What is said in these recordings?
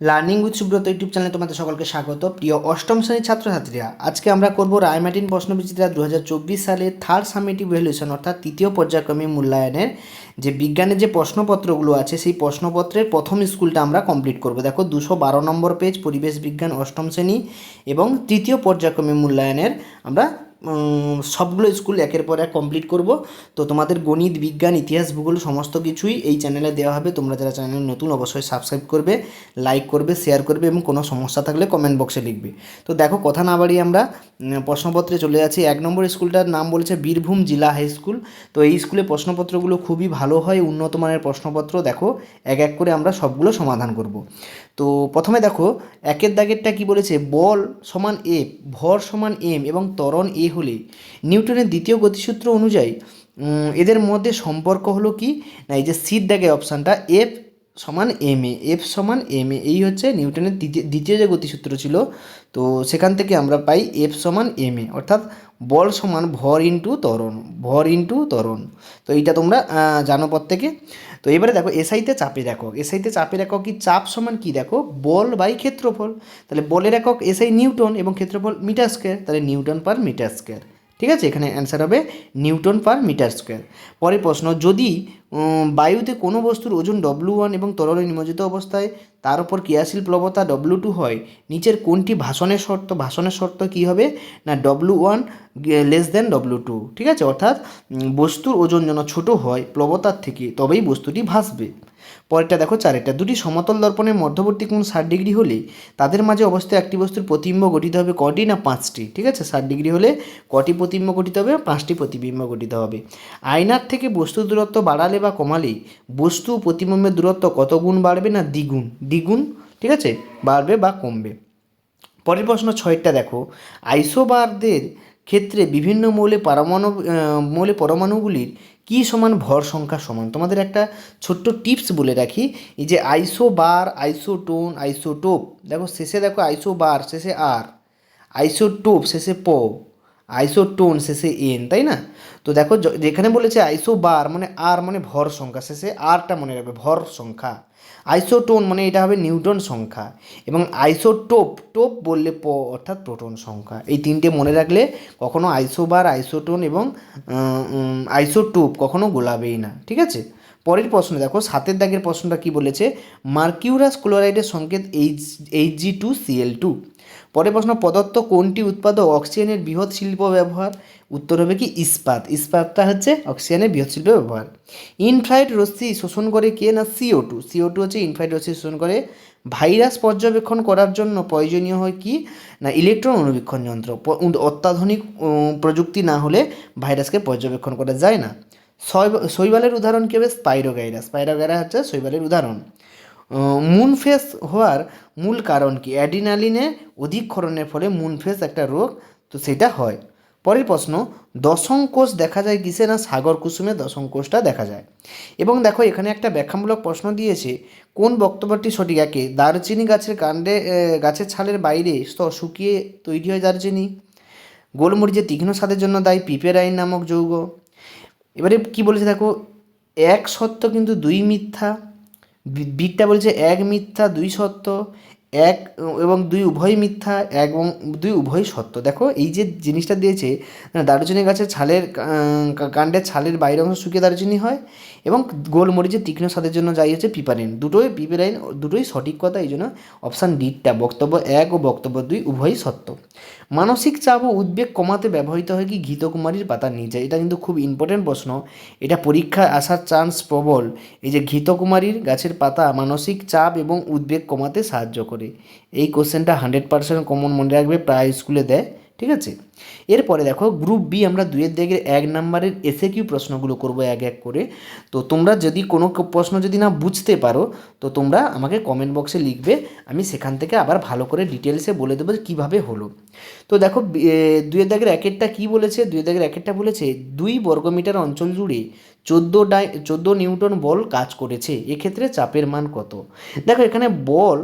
Learning with Subrata YouTube চ্যানেলে তোমাদের সকলকে স্বাগত। প্রিয় অষ্টম শ্রেণির ছাত্রছাত্রীরা, আজকে আমরা করব রায়মার্টিন প্রশ্নবিচিত্রা দু হাজার চব্বিশ সালে থার্ড সামেটিভ ভ্যালুয়েশন অর্থাৎ তৃতীয় পর্যায়ক্রমিক মূল্যায়নের যে বিজ্ঞানের যে প্রশ্নপত্রগুলো আছে, সেই প্রশ্নপত্রের প্রথম স্কুলটা আমরা কমপ্লিট করব। দেখো, দুশো বারো নম্বর পেজ পরিবেশ বিজ্ঞান অষ্টম শ্রেণি এবং তৃতীয় পর্যায়ক্রমিক মূল্যায়নের আমরা সবগুলো স্কুল একের পর এক কমপ্লিট করব। তো তোমাদের গণিত, বিজ্ঞান, ইতিহাস, ভূগোল, সমস্ত কিছুই এই চ্যানেলে দেওয়া হবে। তোমরা যারা চ্যানেল নতুন, অবশ্যই সাবস্ক্রাইব করবে লাইক করবে শেয়ার করবে এবং কোনো সমস্যা থাকলে কমেন্ট বক্সে লিখবে। তো দেখো, কথা না বাড়িয়ে আমরা প্রশ্নপত্রে চলে যাচ্ছি। এক নম্বর স্কুলটার নাম বলেছে বীরভূম জেলা হাই স্কুল। তো এই স্কুলে প্রশ্নপত্রগুলো খুবই ভালো হয়, উন্নত মানের প্রশ্নপত্র। দেখো, এক এক করে আমরা সবগুলো সমাধান করব। তো প্রথমে দেখো, একের দাগেরটা কি বলেছে? বল সমান এফ ভর সমান এম এবং ত্বরণ এ হলে। নিউটনের দ্বিতীয় গতিসূত্র অনুযায়ী এদের মধ্যে সম্পর্ক হলো কি? না, এই যে সিট দাগে অপশানটা, এফ সমান এম এ, এফ সমান এম এ, এই হচ্ছে নিউটনের দ্বিতীয় যে গতিসূত্র ছিল, তো সেখান থেকে আমরা পাই এফ সমান এম এ। অর্থাৎ বল সমান ভর ইন্টু তরণ ভর ইন্টু ত্বরণ। তো এইটা তোমরা জানো জানো প্রত্যেকে। তো এবারে দেখো এসআইতে চাপের একক। এসআইতে চাপের একক কি? চাপ সমান কি? দেখো, বল বাই ক্ষেত্রফল। তাহলে বলের একক এসআই নিউটন এবং ক্ষেত্রফল মিটার স্কোয়ার। তাহলে নিউটন পার মিটার স্কোয়ার। ঠিক আছে? এখানে অ্যান্সার হবে নিউটন পার মিটার স্কোয়ার পরের প্রশ্ন, যদি বায়ুতে কোনো বস্তুর ওজন ডব্লু ওয়ান এবং তরলে নিমজ্জিত অবস্থায়, তার উপর ক্রিয়াশীল প্লবতা ডব্লু টু হয়, নিচের কোনটি ভাষণের শর্ত ভাষণের শর্ত কী হবে? না W one less than W two ঠিক আছে? অর্থাৎ বস্তুর ওজন যেন ছোট হয় প্লবতার থেকে, তবেই বস্তুটি ভাসবে। পরেরটা দেখো চারেরটা। দুটি সমতল দর্পণের মধ্যবর্তী কোণ ষাট ডিগ্রি হলে তাদের মাঝে অবস্থায় একটি বস্তুর প্রতিবিম্ব গঠিত হবে কটি না পাঁচটি? ঠিক আছে? ষাট ডিগ্রি হলে কটি প্রতিবিম্ব গঠিত হবে? পাঁচটি প্রতিবিম্ব গঠিত হবে। আয়নার থেকে বস্তু দূরত্ব বাড়ালে বা কমালে বস্তু প্রতিবিম্বের দূরত্ব কত গুণ বাড়বে না দ্বিগুণ? দ্বিগুণ, ঠিক আছে? বাড়বে বা কমবে। পরের প্রশ্ন ছয়টা দেখো। আইসোবারদের ক্ষেত্রে বিভিন্ন মৌলে পারমাণু মৌলে পরমাণুগুলির কী সমান ভর সংখ্যা সমান? তোমাদের একটা ছোট্ট টিপস বলে রাখি, এই যে আইসো বার আইসো টোন আইসো টোপ দেখো শেষে দেখো আইসো বার শেষে আর আইসো টোপ শেষে প আইসো টোন শেষে এন তাই না? তো দেখো যেখানে বলেছে আইসো বার মানে আর মানে ভর সংখ্যা, শেষে আরটা মনে রাখবে, ভর সংখ্যা। আইসোটোন মানে এটা হবে নিউটন সংখ্যা এবং আইসোটোপ, টোপ বললে প অর্থাৎ প্রোটন সংখ্যা। এই তিনটে মনে রাখলে কখনো আইসোবার, আইসোটোন এবং আইসোটোপ কখনো গোলাবেই না, ঠিক আছে? পরের প্রশ্ন, দেখো, সাতের দাগের প্রশ্নটা কি বলেছে? মার্কিউরাস ক্লোরাইডের সংকেত H H G two CL two পরের প্রশ্ন, প্রদত্ত কোনটি উৎপাদক অক্সিজেনের বৃহৎ শিল্প ব্যবহার? উত্তর হবে কি, ইস্পাত। ইস্পাতটা হচ্ছে অক্সিজেনের বৃহৎ শিল্প ব্যবহার। ইনফ্রাইড রশ্মি শোষণ করে কে না সিও টু সিও টু হচ্ছে ইনফ্রাইড রশ্মি শোষণ করে ভাইরাস পর্যবেক্ষণ করার জন্য প্রয়োজনীয় হয় কি? না, ইলেকট্রন অনুবীক্ষণ যন্ত্র। অত্যাধুনিক প্রযুক্তি না হলে ভাইরাসকে পর্যবেক্ষণ করা যায় না। শৈব- শৈবালের উদাহরণ কি হবে? স্পাইরোগাইরাস। স্পাইরোগাইরাস হচ্ছে শৈবালের উদাহরণ। মুন ফেস হওয়ার মূল কারণ কি? অ্যাডিনালিনে অধিক ক্ষরণের ফলে মুন ফেস একটা রোগ, তো সেটা হয়। পরের প্রশ্ন, দশম কোষ দেখা যায় কিসে না সাগর কুসুমে? দশম কোষটা দেখা যায়। এবং দেখো, এখানে একটা ব্যাখ্যামূলক প্রশ্ন দিয়েছে, কোন বক্তব্যটি সঠিক? একে, দারচিনি গাছের কাণ্ডে গাছের ছালের বাইরে স্তর শুকিয়ে তৈরি হয় দারচিনি। গোলমরিচের তীক্ষ্ণ স্বাদের জন্য দায়ী পিপেরাইন নামক যৌগ। এবারে কি বলেছে দেখো, এক সত্য কিন্তু দুই মিথ্যা। বি- বিটটা বলছে এক মিথ্যা দুই সত্য এক এবং দুই উভয় মিথ্যা, এক এবং দুই উভয় সত্য। দেখো, এই যে জিনিসটা দিয়েছে দারুচিনি গাছের ছালের কাণ্ডের ছালের বাইরের অংশ শুকিয়ে দারুচিনি হয় এবং গোলমরিচের তীক্ষ্ণ স্বাদের জন্য যাই হচ্ছে পিপারিন দুটোই পিপারাইন দুটোই সঠিক কথা, এই জন্য অপশান ডিটা বক্তব্য এক ও বক্তব্য দুই উভয়ই সত্য। মানসিক চাপ ও উদ্বেগ কমাতে ব্যবহৃত হয় কি ঘৃতকুমারীর পাতার নিচে? এটা কিন্তু খুব ইম্পর্টেন্ট প্রশ্ন। এটা পরীক্ষায় আসার চান্স প্রবল। এই যে ঘৃতকুমারীর গাছের পাতা মানসিক চাপ এবং উদ্বেগ কমাতে সাহায্য করে। এই কোশ্চেনটা হান্ড্রেড পার্সেন্ট কমন মনে রাখবে, প্রায় স্কুলে দেয়, ঠিক আছে? এরপরে দেখো গ্রুপ বি আমরা দুইয়ের দিকে এক নাম্বারের এসে কিউ প্রশ্নগুলো করব এক এক করে। তো তোমরা যদি কোনো প্রশ্ন যদি না বুঝতে পারো, তো তোমরা আমাকে কমেন্ট বক্সে লিখবে, আমি সেখান থেকে আবার ভালো করে ডিটেলসে বলে দেবো কীভাবে হলো। তো দেখো দুইয়ের দাগের একেরটা কী বলেছে? দুইয়ের দাগের একেরটা বলেছে, দুই বর্গমিটার অঞ্চল জুড়ে চোদ্দ ডাই চোদ্দ নিউটন বল কাজ করেছে, এক্ষেত্রে চাপের মান কত? দেখো, এখানে বল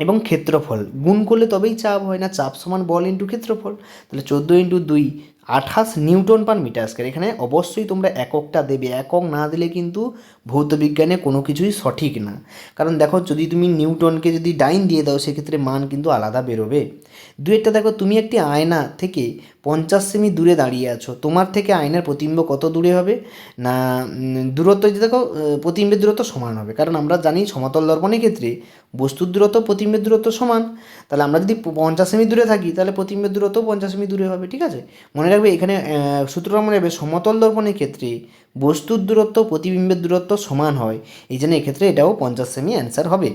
এবং ক্ষেত্রফল। গুণ করলে তবেই চাপ হয় না, চাপ সমান বল ইন্টু ক্ষেত্রফল। তাহলে চোদ্দ ইন্টু দুই আঠাশ নিউটন পার মিটার স্কোয়ার এখানে অবশ্যই তোমরা এককটা দেবে। একক না দিলে কিন্তু ভৌতবিজ্ঞানে কোনো কিছুই সঠিক না। কারণ দেখো, যদি তুমি নিউটনকে যদি ডাইন দিয়ে দাও, সেক্ষেত্রে মান কিন্তু আলাদা বেরোবে। দু একটা দেখো, তুমি একটি আয়না থেকে পঞ্চাশ সেমি দূরে দাঁড়িয়ে আছো। তোমার থেকে আয়নার প্রতিম্ব কত দূরে হবে? না দূরত্ব যদি দেখো প্রতিম্বের দূরত্ব সমান হবে। কারণ আমরা জানি সমতল দর্পণের ক্ষেত্রে বস্তুর দূরত্ব প্রতিবিম্বের দূরত্ব সমান। তাহলে আমরা যদি পঞ্চাশ সেমি দূরে থাকি, তাহলে প্রতিবিম্বের দূরত্ব পঞ্চাশ সেমি দূরে হবে, ঠিক আছে? মনে রাখবে এখানে সূত্রটা মনে রাখবে সমতল দর্পণের ক্ষেত্রে বস্তুর দূরত্ব, প্রতিবিম্বের দূরত্ব সমান হয়। এই জন্য এক্ষেত্রে এটাও পঞ্চাশ সেমি অ্যান্সার হবে।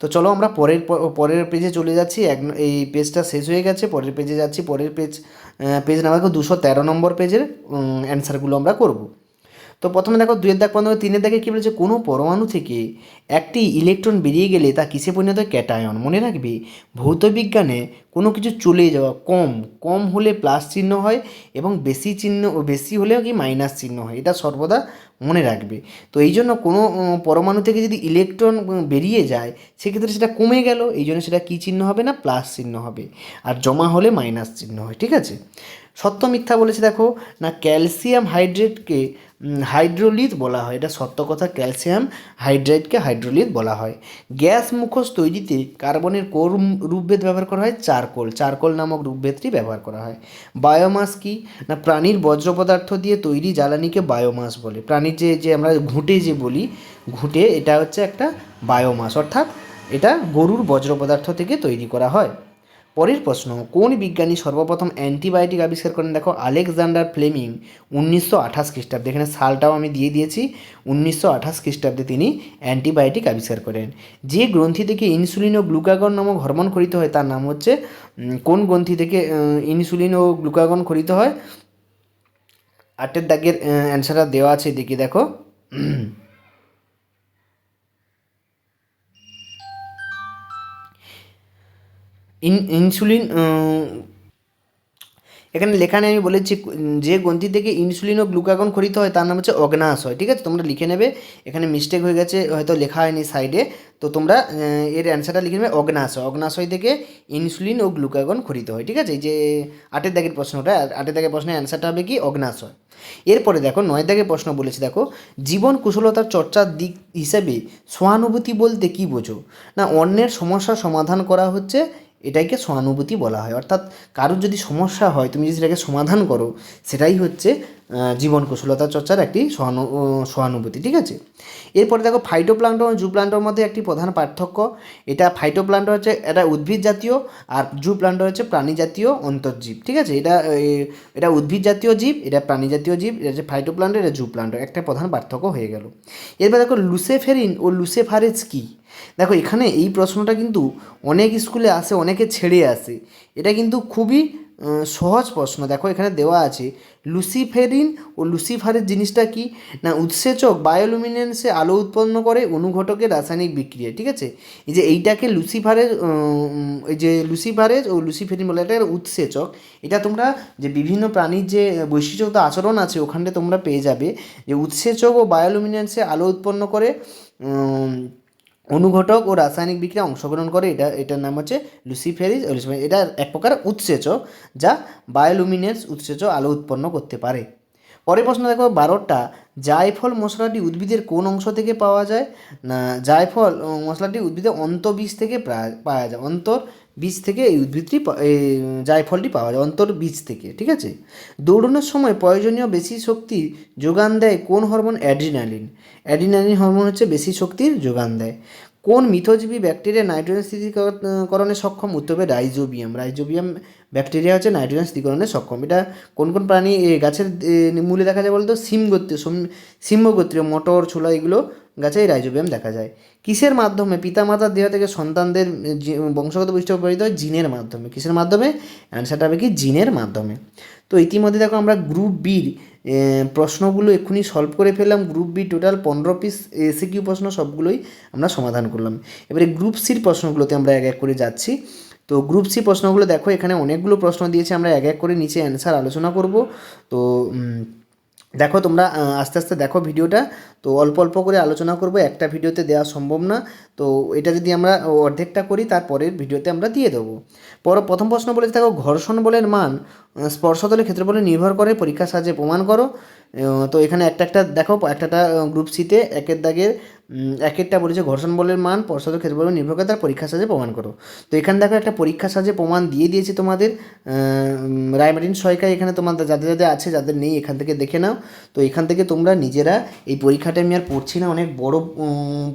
তো চলো আমরা পরের পরের পেজে চলে যাচ্ছি। এক, এই পেজটা শেষ হয়ে গেছে। পরের পেজে যাচ্ছি। পরের পেজ পেজ নাম্বার দুশো তেরো নম্বর পেজের অ্যান্সারগুলো আমরা করব। তো প্রথমে দেখো দুয়ের দাগ পনেরো তিনের দাগে কী বলেছে? কোনো পরমাণু থেকে একটি ইলেকট্রন বেরিয়ে গেলে তা কিসে পরিণত? ক্যাটায়ন। মনে রাখবি, ভৌতবিজ্ঞানে কোনো কিছু চলে যাওয়া কম কম হলে প্লাস চিহ্ন হয় এবং বেশি চিহ্ন বেশি হলেও কি মাইনাস চিহ্ন হয়? এটা সর্বদা মনে রাখবে। তো এই জন্য কোনো পরমাণু থেকে যদি ইলেকট্রন বেরিয়ে যায়, সেক্ষেত্রে সেটা কমে গেল। এই জন্য সেটা কী চিহ্ন হবে না? প্লাস চিহ্ন হবে। আর জমা হলে মাইনাস চিহ্ন হয়, ঠিক আছে? সত্য মিথ্যা বলেছে, দেখো, না ক্যালসিয়াম হাইড্রেটকে হাইড্রোলিথ বলা হয়, এটা সত্য কথা, ক্যালসিয়াম হাইড্রেটকে হাইড্রোলিথ বলা হয়। গ্যাস মুখোশ তৈরিতে কার্বনের কোন রূপভেদ ব্যবহার করা হয়, চারকোল চারকোল নামক রূপভেদটি ব্যবহার করা হয়। বায়োমাস কি? না, প্রাণীর বজ্র পদার্থ দিয়ে তৈরি জ্বালানিকে বায়োমাস বলে। প্রাণীর যে যে আমরা ঘুঁটে যে বলি, ঘুঁটে এটা হচ্ছে একটা বায়োমাস, অর্থাৎ এটা গরুর বজ্র পদার্থ থেকে তৈরি করা হয়। পরের প্রশ্ন, কোন বিজ্ঞানী সর্বপ্রথম অ্যান্টিবায়োটিক আবিষ্কার করেন? দেখো, আলেকজান্ডার ফ্লেমিং, উনিশশো আঠাশ খ্রিস্টাব্দে। এখানে সালটাও আমি দিয়ে দিয়েছি, উনিশশো আঠাশ খ্রিস্টাব্দে তিনি অ্যান্টিবায়োটিক আবিষ্কার করেন। যে গ্রন্থি থেকে ইনসুলিন ও গ্লুকাগন নামক হরমোন খরিত হয়, তার নাম হচ্ছে কোন গ্রন্থি থেকে ইনসুলিন ও গ্লুকাগন খরিত হয়? আটের দাগের অ্যান্সারটা দেওয়া আছে, দেখি দেখো। ইন, ইনসুলিন এখানে লেখা নেই, আমি বলেছি, যে গ্রন্থি থেকে ইনসুলিন ও গ্লুকাগন খরিত হয়, তার নাম হচ্ছে অগ্নাশয় ঠিক আছে? তোমরা লিখে নেবে, এখানে মিস্টেক হয়ে গেছে, হয়তো লেখা হয়নি সাইডে তো তোমরা এর অ্যান্সারটা লিখে নেবে অগ্নাশয় অগ্নাশয় থেকে ইনসুলিন ও গ্লুকাগন খরিত হয়, ঠিক আছে? এই যে আটের দাগের প্রশ্নটা আটের দাগের প্রশ্নের অ্যান্সারটা হবে কি? অগ্নাশয় এরপরে দেখো, নয় দাগের প্রশ্ন বলেছে, দেখো, জীবন কুশলতার চর্চার দিক হিসেবে সহানুভূতি বলতে কি বোঝো? না, অন্যের সমস্যার সমাধান করা হচ্ছে এটাকে সহানুভূতি বলা হয়। অর্থাৎ কারোর যদি সমস্যা হয়, তুমি যদি সেটাকে সমাধান করো, সেটাই হচ্ছে জীবন কুশলতা চর্চার একটি সহানু সহানুভূতি, ঠিক আছে? এরপরে দেখো ফাইটোপ্লান্টন জুপ্লান্টর মধ্যে একটি প্রধান পার্থক্য। এটা ফাইটোপ্লান্ট হচ্ছে এটা উদ্ভিদ জাতীয় আর জুপ্লান্ট হচ্ছে প্রাণী জাতীয় অন্তর্জীব, ঠিক আছে? এটা এটা উদ্ভিদ জাতীয় জীব, এটা প্রাণী জাতীয় জীব, এটা হচ্ছে ফাইটোপ্লান্ট এটা জুপ্লান্ট একটা প্রধান পার্থক্য হয়ে গেল। এরপর দেখো লুসেফেরিন ও লুসেফারেজ কী? দেখো, এখানে এই প্রশ্নটা কিন্তু অনেক স্কুলে আসে, অনেকে ছেড়ে আসে। এটা কিন্তু খুবই সহজ প্রশ্ন। দেখো, এখানে দেওয়া আছে, লুসিফেরিন ও লুসিফারের জিনিসটা কি? না, উৎসেচক বায়োলুমিনেন্সে আলো উৎপন্ন করে অনুঘটকের রাসায়নিক বিক্রিয়া। ঠিক আছে? এই যে এইটাকে লুসিফারের এই যে লুসিফারেজ ও লুসিফেরিন বলে, এটা উৎসেচক। এটা তোমরা যে বিভিন্ন প্রাণীর যে বৈশিষ্ট্যগত আচরণ আছে ওখানে তোমরা পেয়ে যাবে। যে উৎসেচক ও বায়োলুমিনেন্সে আলো উৎপন্ন করে অনুঘটক ও রাসায়নিক বিক্রিয়া অংশগ্রহণ করে, এটা, এটার নাম হচ্ছে লুসিফেরিজ ও এটা এক প্রকার উৎসেচক যা বায়োলুমিনেন্স উৎসেচক আলো উৎপন্ন করতে পারে। পরের প্রশ্ন দেখো, বারোটা, জায়ফল মশলাটি উদ্ভিদের কোন অংশ থেকে পাওয়া যায়? না, জায়ফল মশলাটি উদ্ভিদের অন্তবীজ থেকে পাওয়া যায়। অন্তর বীজ থেকে এই উদ্ভিদটি জায়ফলটি পাওয়া যায়, অন্তর বীজ থেকে, ঠিক আছে? দৌড়ানোর সময় প্রয়োজনীয় বেশি শক্তি যোগান দেয় কোন হরমোন? অ্যাড্রিনালিন। অ্যাড্রিনালিন হরমোন হচ্ছে বেশি শক্তির যোগান দেয়। কোন মিথোজীবী ব্যাকটেরিয়া নাইট্রোজেন স্থিতিকরণে সক্ষম? উত্তর হবে রাইজোবিয়াম। রাইজোবিয়াম ব্যাকটেরিয়া হচ্ছে নাইট্রোজেন স্থিতিকরণে সক্ষম। এটা কোন কোন প্রাণী গাছের মূলে দেখা যায় বলতো? সিমগোত্রীয় সিম্হগোত্রীয় মটর, ছোলা, এগুলো গাছে এই রাইজোবিয়াম দেখা যায়। কিসের মাধ্যমে? পিতামাতার দেহ থেকে সন্তানদের বংশগত বৈশিষ্ট্য প্রভাবিত হয় জিনের মাধ্যমে। কিসের মাধ্যমে? অ্যান্সারটা হবে কি? জিনের মাধ্যমে। তো ইতিমধ্যে দেখো আমরা গ্রুপ বির প্রশ্নগুলো এক্ষুনি সলভ করে ফেললাম। গ্রুপ বি টোটাল পনেরো পিস এসিকিউ প্রশ্ন, সবগুলোই আমরা সমাধান করলাম। এবারে গ্রুপ সির প্রশ্নগুলোতে আমরা এক এক করে যাচ্ছি। তো গ্রুপ সি প্রশ্নগুলো দেখো, এখানে অনেকগুলো প্রশ্ন দিয়েছে, আমরা এক এক করে নিচে অ্যান্সার আলোচনা করব। তো দেখো তোমরা আস্তে আস্তে দেখো ভিডিওটা। তো অল্প অল্প করে আলোচনা করব, একটা ভিডিওতে দেওয়া সম্ভব না। তো এটা যদি আমরা অর্ধেকটা করি, তারপরের ভিডিওতে আমরা দিয়ে দেবো। পর প্রথম প্রশ্ন বলে থাকো, ঘর্ষণ বলের মান স্পর্শতলের ক্ষেত্র বলে নির্ভর করে, পরীক্ষার সাহায্যে প্রমাণ করো। তো এখানে একটা একটা দেখো, একটা গ্রুপ সিতে একের দাগের একেরটা বলেছে, ঘর্ষণ বলের মান স্পর্শতলের ক্ষেত্রফলে নির্ভর করে তার পরীক্ষার সাহায্যে প্রমাণ করো। তো এখানে দেখো একটা পরীক্ষার সাহায্যে প্রমাণ দিয়ে দিয়েছে তোমাদের রায়মার্টিন সয়কায় এখানে তোমাদের যাদের যাদের আছে, যাদের নেই, এখান থেকে দেখে নাও। তো এখান থেকে তোমরা নিজেরা এই পরীক্ষাটা আমি আর পড়ছি না, অনেক বড়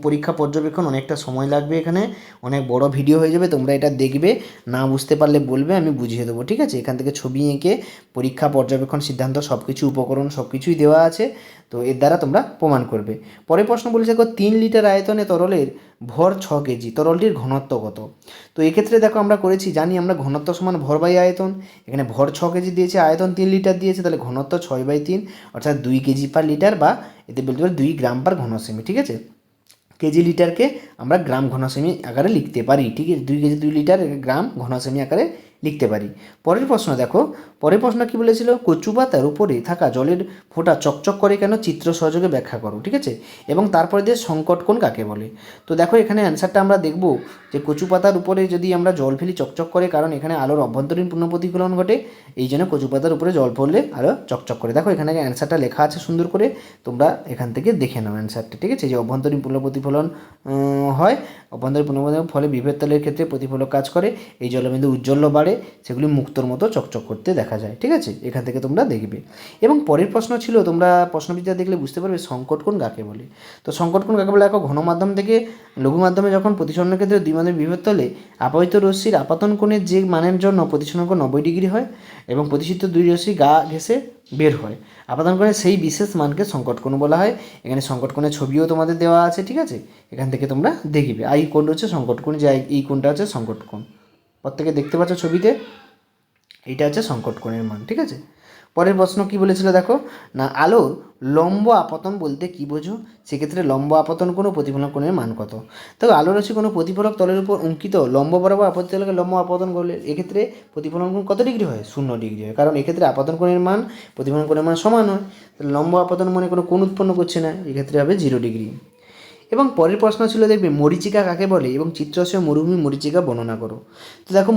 পরীক্ষা পর্যবেক্ষণ, অনেকটা সময় লাগবে এখানে, অনেক বড় ভিডিও হয়ে যাবে, তোমরা এটা দেখবে, না বুঝতে পারলে বলবে, আমি বুঝিয়ে দেবো, ঠিক আছে? এখান থেকে ছবি এঁকে পরীক্ষা পর্যবেক্ষণ সিদ্ধান্ত সব কিছু উপকরণ সব কিছুই দেওয়া আছে। তো এর দ্বারা তোমরা প্রমাণ করবে। পরের প্রশ্ন বলেছে দেখো, তিন লিটার আয়তনে তরলের ভর ছ কেজি, তরলটির ঘনত্ব কত? তো এক্ষেত্রে দেখো আমরা করেছি, জানি আমরা ঘনত্ব সমান ভর বাই আয়তন, এখানে ভর ছ কেজি দিয়েছে, আয়তন তিন লিটার দিয়েছে, তাহলে ঘনত্ব ছয় বাই তিন, অর্থাৎ দুই কেজি পার লিটার বা এতে বলতে পারি দুই গ্রাম পার ঘনসেমি, ঠিক আছে? কেজি লিটারকে আমরা গ্রাম ঘনসেমি আকারে লিখতে পারি, ঠিক আছে? দুই কেজি দুই লিটার গ্রাম ঘনসেমি আকারে লিখতে পারি। পরের প্রশ্ন দেখো, পরের প্রশ্ন কি বলেছিল? কচু পাতার উপরে থাকা জলের ফোঁটা চকচক করে কেন? চিত্র সহযোগে ব্যাখ্যা করো, ঠিক আছে? এবং তারপরে দিয়ে সংকট কোণ কাকে বলে? তো দেখো, এখানে অ্যান্সারটা আমরা দেখব যে কচু পাতার উপরে যদি আমরা জল ফেলি চকচক করে, কারণ এখানে আলোর অভ্যন্তরীণ পূর্ণ প্রতিফলন ঘটে, এই জন্য কচু পাতার উপরে জল পড়লে আলো চকচক করে। দেখো, এখানে অ্যান্সারটা লেখা আছে সুন্দর করে, তোমরা এখান থেকে দেখে নাও অ্যান্সারটা ঠিক আছে? যে অভ্যন্তরীণ পূর্ণ প্রতিফলন হয়। অভ্যন্তরীণ পূর্ণ ফলে বিভেদ তলের ক্ষেত্রে প্রতিফলক কাজ করে, এই জলবিন্দু উজ্জ্বল্য বাড়ে সেগুলি মুক্তর মতো চকচক করতে দেখা যায়, ঠিক আছে? এখান থেকে তোমরা দেখবে। এবং পরের প্রশ্ন ছিল, তোমরা প্রশ্নবিদ্যা দেখলে বুঝতে পারবে সংকট কোণ কাকে বলে? তো সংকট কোণ কাকে বলে? দেখো, ঘন মাধ্যম থেকে লঘু মাধ্যমে যখন প্রতিসরণের ক্ষেত্রে দুই মাধ্যমে বিভেদ হলে আপাতিত রশ্মির আপাতন কোণের যে মানের জন্য প্রতিসরণ কোণ নব্বই ডিগ্রি হয় এবং প্রতিষ্ঠিত দুই রশ্মি গা ঘেসে বের হয়, আপাতন কোণের সেই বিশেষ মানকে সংকট কোণ বলা হয়। এখানে সংকট কোণের ছবিও তোমাদের দেওয়া আছে, ঠিক আছে? এখান থেকে তোমরা দেখবে। আই কোণ হচ্ছে সংকট কোণ যে এই কোণটা হচ্ছে সংকট কোণ। প্রত্যেকে দেখতে পাচ্ছ ছবিতে এইটা হচ্ছে সংকট কোণের মান, ঠিক আছে? পরের প্রশ্ন কি বলেছিল দেখো? না, আলোর লম্ব আপতন বলতে কি বোঝো? সেক্ষেত্রে লম্ব আপতন কোনো প্রতিফলন কোণের মান কত? তবে আলোর রশ্মি কোনো প্রতিফলক তলের উপর অঙ্কিত লম্ব বরাবর আপত্তি তলকে লম্ব আপতন করলে এক্ষেত্রে প্রতিফলন কোণ কত ডিগ্রি হয়? শূন্য ডিগ্রি হয়। কারণ এক্ষেত্রে আপতন কোণের মান, প্রতিফলন কোণের মান সমান হয়। লম্ব আপতন মানে কোনো কোণ উৎপন্ন করছে না, এক্ষেত্রে হবে জিরো ডিগ্রি। এবং পরের প্রশ্ন ছিল দেখবে মরিচিকা কাকে বলে? এবং চিত্রসহ মরুভূমি মরিচিকা বর্ণনা করো। তো দেখো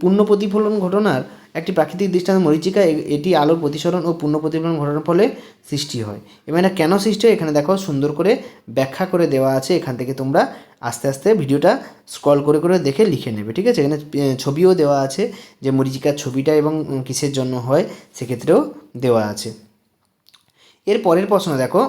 পূর্ণ প্রতিফলন ঘটনার একটি প্রাকৃতিক দৃষ্টান্ত মরিচিকা এটি আলোর প্রতিসরণ ও পূর্ণ প্রতিফলন ঘটনার ফলে সৃষ্টি হয়। এবং এটা কেন সৃষ্টি হয়? এখানে দেখো সুন্দর করে ব্যাখ্যা করে দেওয়া আছে। এখান থেকে তোমরা আস্তে আস্তে ভিডিওটা স্ক্রল করে করে দেখে লিখে নেবে, ঠিক আছে? এখানে ছবিও দেওয়া আছে যে মরিচিকার ছবিটা এবং কিসের জন্য হয় সেক্ষেত্রেও দেওয়া আছে। এর পরের প্রশ্ন দেখো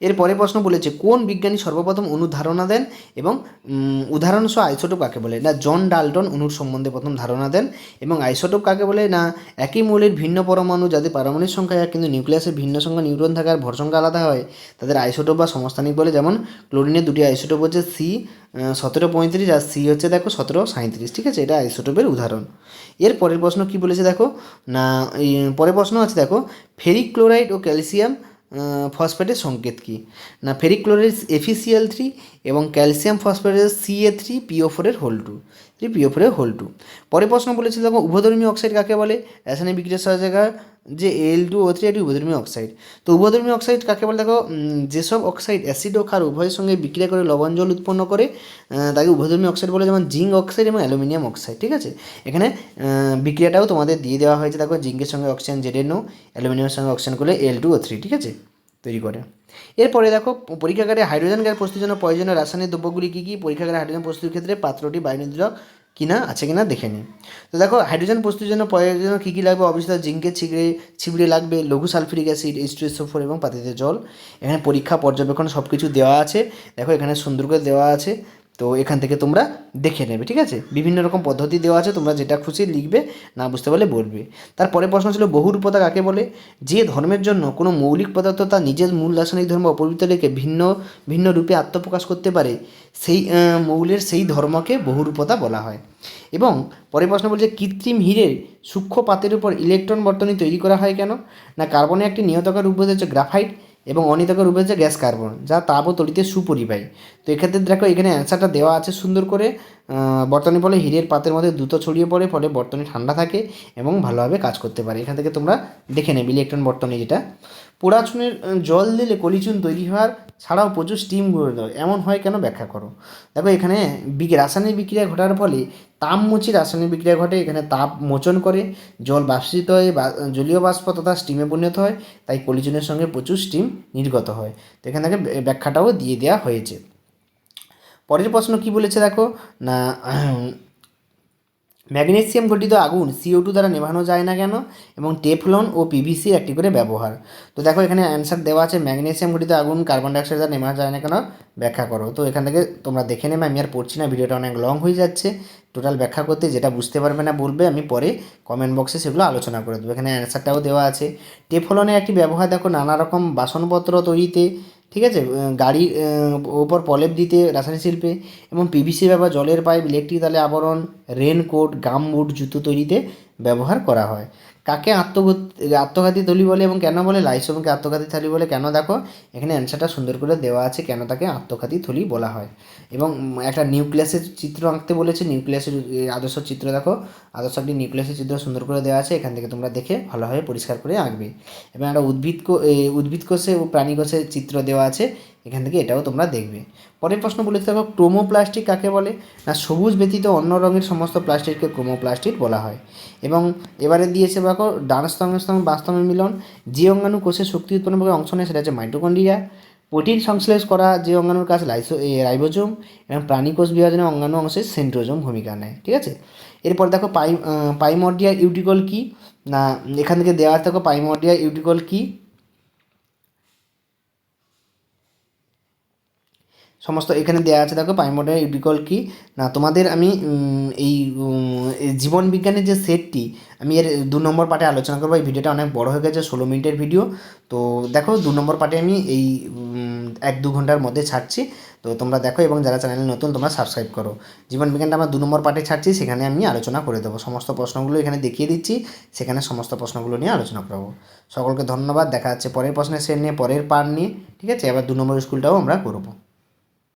এর পরের প্রশ্ন বলেছে কোন বিজ্ঞানী সর্বপ্রথম অণুর ধারণা দেন এবং উম, উদাহরণ সহ আইসোটোপ কাকে বলে? না জন ডাল্টন অণুর সম্বন্ধে প্রথম ধারণা দেন এবং আইসোটোপ কাকে বলে? না একই মৌলের ভিন্ন পরমাণু যাদের পারমাণবিক সংখ্যা এক কিন্তু নিউক্লিয়াসের ভিন্ন সংখ্যা নিউট্রন থাকার ভর সংখ্যা আলাদা হয় তাদের আইসোটোপ বা সমস্থানিক বলে যেমন ক্লোরিনের দুটি আইসোটোপ হচ্ছে সি সতেরো পঁয়ত্রিশ আর সি হচ্ছে দেখো সতেরো সাঁত্রিশ ঠিক আছে? এটা আইসোটোপের উদাহরণ। এর পরের প্রশ্ন কি বলেছে দেখো? না পরের প্রশ্ন আছে দেখো ফেরিক ক্লোরাইড ও ক্যালসিয়াম ফসফেটের সংকেত কী? না ফেরিক্লোরেস এফিসিএল থ্রি এবং ক্যালসিয়াম ফসফেটের সিএ থ্রি পিও ফোরের হোল টু, থ্রি পিও ফোরের হোল টু। পরে প্রশ্ন বলেছিল, দেখো, উভধর্মী অক্সাইড কাকে বলে? রাসায়নিক বিক্রিয়ার সহায়তা যে এল টু ও থ্রি এটি উভধর্মী অক্সাইড তো উভধর্মী অক্সাইড কাকে বলে? দেখো যেসব অক্সাইড অ্যাসিড ও ক্ষার উভয়ের সঙ্গে বিক্রিয়া করে লবণ জল উৎপন্ন করে তাকে উভধর্মী অক্সাইড বলে, যেমন জিঙ্ক অক্সাইড এবং অ্যালুমিনিয়াম অক্সাইড ঠিক আছে? এখানে বিক্রিয়াটাও তোমাদের দিয়ে দেওয়া হয়েছে। দেখো, জিঙ্কের সঙ্গে অক্সিজেন জেড নো, অ্যালুমিনিয়ামের সঙ্গে অক্সিজেন করলে এল টু ও থ্রি ঠিক আছে? তৈরি করে। এরপরে দেখো, পরীক্ষাগারে হাইড্রোজেন গ্যাস প্রস্তুতির জন্য প্রয়োজনীয় রাসায়নিক দ্রব্যগুলি কী কী? পরীক্ষাগারে হাইড্রোজেন প্রস্তুতির ক্ষেত্রে পাত্রটি বায়ুনির্দক কিনা, আছে কিনা দেখে নিই। তো দেখো হাইড্রোজেন প্রস্তুতির জন্য প্রয়োজনীয় কী কী লাগবে? অবশ্যই জিঙ্কের ছিঁড়ে ছিবড়ে লাগবে, লঘু সালফিরিক অ্যাসিড এইচ টু এবং পাতিতে জল। এখানে পরীক্ষা, পর্যবেক্ষণ সব কিছু দেওয়া আছে। দেখো এখানে সুন্দর করে দেওয়া আছে। তো এখান থেকে তোমরা দেখে নেবে, ঠিক আছে? বিভিন্ন রকম পদ্ধতি দেওয়া আছে, তোমরা যেটা খুশি লিখবে, না বুঝতে পারলে বলবে। তারপরে প্রশ্ন ছিল বহুরূপতা কাকে বলে? যে ধর্মের জন্য কোনো মৌলিক পদার্থ তার নিজের মূল রাসায়নিক ধর্ম অপবিত্র রেখে ভিন্ন ভিন্ন রূপে আত্মপ্রকাশ করতে পারে, সেই মৌলের সেই ধর্মকে বহুরূপতা বলা হয়। এবং পরের প্রশ্ন বলছে, কৃত্রিম হীরের সূক্ষ্ম পাতের উপর ইলেকট্রন বর্তনী তৈরি করা হয় কেন? না, কার্বনে একটি নিয়তকার রূপ হচ্ছে গ্রাফাইট। এবং অনিতকের রূপে হচ্ছে গ্যাস কার্বন, যা তাপ ও তড়িতে সুপরিবাহী। তো এক্ষেত্রে দেখো, এখানে অ্যান্সারটা দেওয়া আছে সুন্দর করে। বর্তনী ফলে হিরের পাতের মধ্যে দ্রুত ছড়িয়ে পড়ে, ফলে বর্তনী ঠান্ডা থাকে এবং ভালোভাবে কাজ করতে পারে। এখান থেকে তোমরা দেখে নেবে ইলেকট্রন বর্তনী যেটা। পোড়াচুনের জল দিলে কলিচুন তৈরি হওয়ার ছাড়াও প্রচুর স্টিম গড়ে দেয় এমন হয় কেন ব্যাখ্যা করো। দেখো এখানে রাসায়নিক বিক্রিয়া ঘটার ফলে তাপমোচী রাসায়নিক বিক্রিয়া ঘটে। এখানে তাপ মোচন করে, জল বাষ্পিত হয়ে জলীয় বাষ্প তথা স্টিমে পরিণত হয়, তাই কলিচুনের সঙ্গে প্রচুর স্টিম নির্গত হয়। তো এখান থেকে ব্যাখ্যাটাও দিয়ে দেওয়া হয়েছে। পরের প্রশ্ন কি বলেছে দেখো? না ম্যাগনেসিয়াম ঘটিত আগুন সিও টু দ্বারা নেভানো যায় না কেন? এবং টেফলন ও পিভিসি একটি করে ব্যবহার। তো দেখো এখানে অ্যান্সার দেওয়া আছে, ম্যাগনেসিয়াম ঘটিত আগুন কার্বন ডাইঅক্সাইড দ্বারা নেভানো যায় না কেন? ব্যাখ্যা করো। তো এখান থেকে তোমরা দেখে নেবে, আমি আর পড়ছি না, ভিডিওটা অনেক লং হয়ে যাচ্ছে। টোটাল ব্যাখ্যা করতে যেটা বুঝতে পারবে না বলবে, আমি পরে কমেন্ট বক্সে সেগুলো আলোচনা করে দেবো। এখানে অ্যান্সারটাও দেওয়া আছে। টেফলনের একটি ব্যবহার দেখো, নানা রকম বাসনপত্র তৈরিতে ঠিক আছে? গাড়ি গাড়ির ওপর প্রলেপ দিতে রাসায়নিক শিল্পে এবং পিভিসি ব্যবহার জলের পাইপ ইলেকট্রিক তালে আবরণ রেনকোট গাম বুট জুতো তৈরিতে ব্যবহার করা হয়। কাকে আত্মঘাত, আত্মঘাতী থলি বলে এবং কেন বলে? লাইসোমকে আত্মঘাতী থলি বলে কেন দেখো? এখানে অ্যান্সারটা সুন্দর করে দেওয়া আছে কেন তাকে আত্মঘাতী থলি বলা হয়। এবং একটা নিউক্লিয়াসের চিত্র আঁকতে বলেছে, নিউক্লিয়াসের আদর্শ চিত্র দেখো। আদর্শ একটি নিউক্লিয়াসের চিত্র সুন্দর করে দেওয়া আছে, এখান থেকে তোমরা দেখে ভালোভাবে পরিষ্কার করে আঁকবে। এবং একটা উদ্ভিদ উদ্ভিদ কোষে ও প্রাণী কোষের চিত্র দেওয়া আছে। এখান থেকে এটাও তোমরা দেখবে। পরের প্রশ্ন বলেছে দেখো ক্রোমোপ্লাস্টিক কাকে বলে? না, সবুজ ব্যতীত অন্য রঙের সমস্ত প্লাস্টিককে ক্রোমোপ্লাস্টিক বলা হয়। এবং এবারে দিয়েছে দেখো ডান স্তম্ভের স্তম্ভ বাস্তবের মিলন, যে অঙ্গাণু কোষে শক্তি উৎপন্ন অংশ নেয়, সেটা হচ্ছে মাইটোকন্ড্রিয়া। প্রোটিন সংশ্লেষ করা যে অঙ্গাণুর কাজ, লাইসো রাইবোজোম, এবং প্রাণীকোষ বিভাজনে অঙ্গাণু অংশে সেন্ট্রোজোম ভূমিকা নেয়, ঠিক আছে? এরপর দেখো, পাই পাইমর্ডিয়া ইউটিকল কি? না, এখান থেকে দেওয়া থাকো পাইমর্ডিয়া ইউটিকল কি? সমস্ত এখানে দেওয়া আছে, দেখো পাইমোডার ইউডিকল কি না, তোমাদের আমি এই জীবন বিজ্ঞানের যে সেটটি আমি এর দু নম্বর পার্টে আলোচনা করব। এই ভিডিওটা অনেক বড় হয়ে গেছে, ষোলো মিনিটের ভিডিও তো দেখো, দু নম্বর পার্টে আমি এই এক দু ঘণ্টার মধ্যে ছাড়ছি। তো তোমরা দেখো, এবং যারা চ্যানেলে নতুন, তোমরা সাবস্ক্রাইব করো। জীবন বিজ্ঞানটা আমার দু নম্বর পার্টে ছাড়ছি, সেখানে আমি আলোচনা করে দেবো। সমস্ত প্রশ্নগুলো এখানে দেখিয়ে দিচ্ছি, সেখানে সমস্ত প্রশ্নগুলো নিয়ে আলোচনা করব। সকলকে ধন্যবাদ, দেখা যাচ্ছে পরের প্রশ্নের সেট নিয়ে, পরের পার নিয়ে। ঠিক আছে, এবার দু নম্বর স্কুলটাও আমরা করব।